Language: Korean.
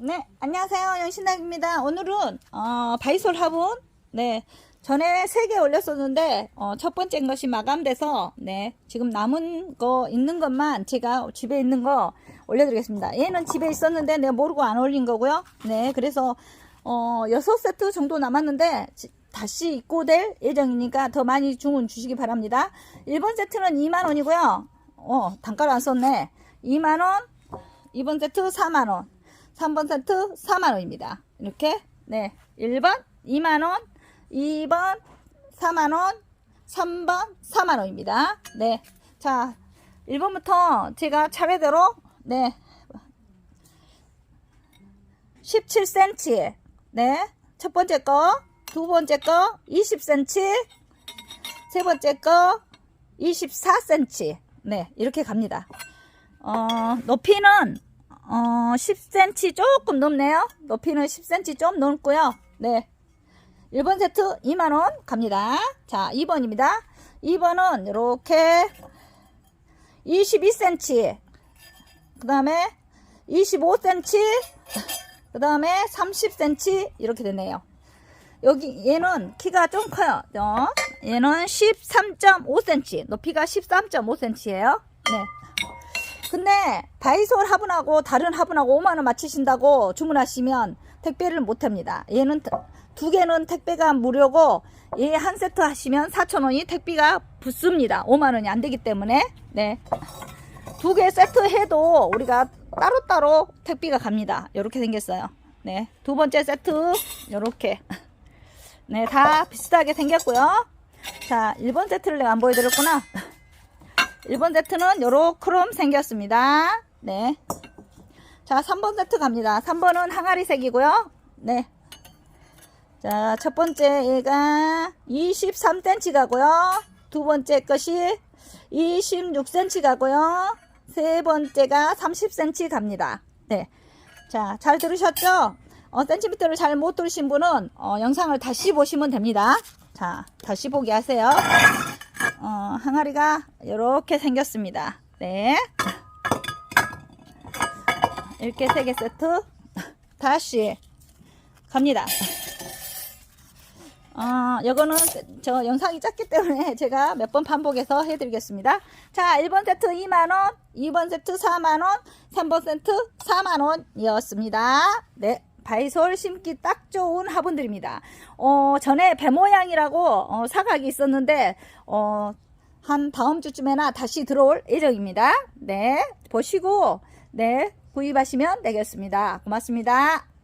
네, 안녕하세요. 연신학입니다. 오늘은, 어, 바이솔 화분, 네, 전에 세 개 올렸었는데, 어, 첫 번째 것이 마감돼서, 네, 지금 남은 거, 있는 것만 제가 집에 있는 거 올려드리겠습니다. 얘는 집에 있었는데 내가 모르고 안 올린 거고요. 네, 그래서, 어, 여섯 세트 정도 남았는데, 지- 다시 입고될 예정이니까 더 많이 주문 주시기 바랍니다. 1번 세트는 2만원이고요. 어, 단가를 안 썼네. 2만원, 2번 세트 4만원. 3번 세트 4만원입니다. 이렇게, 네. 1번 2만원, 2번 4만원, 3번 4만원입니다. 네. 자, 1번부터 제가 차례대로, 네. 17cm. 네. 첫 번째 거, 두 번째 거 20cm, 세 번째 거 24cm. 네. 이렇게 갑니다. 어, 높이는 어, 10cm 조금 넘네요. 높이는 10cm 좀 넘고요. 네. 1번 세트 2만원 갑니다. 자, 2번입니다. 2번은 이렇게 22cm. 그 다음에 25cm. 그 다음에 30cm. 이렇게 되네요. 여기, 얘는 키가 좀 커요. 어? 얘는 13.5cm. 높이가 13.5cm예요. 네. 근데 바이솔 화분하고 다른 화분하고 5만원 맞추신다고 주문하시면 택배를 못합니다. 얘는 태- 두 개는 택배가 무료고 얘 한 세트 하시면 4,000원이 택배가 붙습니다. 5만원이 안 되기 때문에 네. 두 개 세트 해도 우리가 따로따로 택배가 갑니다. 이렇게 생겼어요. 네. 두 번째 세트 이렇게 네, 다 비슷하게 생겼고요. 자, 1번 세트를 내가 안 보여드렸구나. 1번 세트는 요렇게럼 생겼습니다. 네. 자, 3번 세트 갑니다. 3번은 항아리색이고요. 네. 자, 첫 번째 얘가 23cm 가고요. 두 번째 것이 26cm 가고요. 세 번째가 30cm 갑니다. 네. 자, 잘 들으셨죠? 어, 센티미터를 잘 못 들으신 분은 어, 영상을 다시 보시면 됩니다. 자, 다시 보기 하세요. 어, 항아리가 이렇게 생겼습니다. 네. 이렇게 세 개 세트 다시 갑니다. 어, 요거는 저 영상이 작기 때문에 제가 몇 번 반복해서 해드리겠습니다. 자, 1번 세트 2만원, 2번 세트 4만원, 3번 세트 4만원이었습니다. 네. 바이솔 심기 딱 좋은 화분들입니다. 어, 전에 배 모양이라고 어, 사각이 있었는데, 어, 한 다음 주쯤에나 다시 들어올 예정입니다. 네. 보시고, 네. 구입하시면 되겠습니다. 고맙습니다.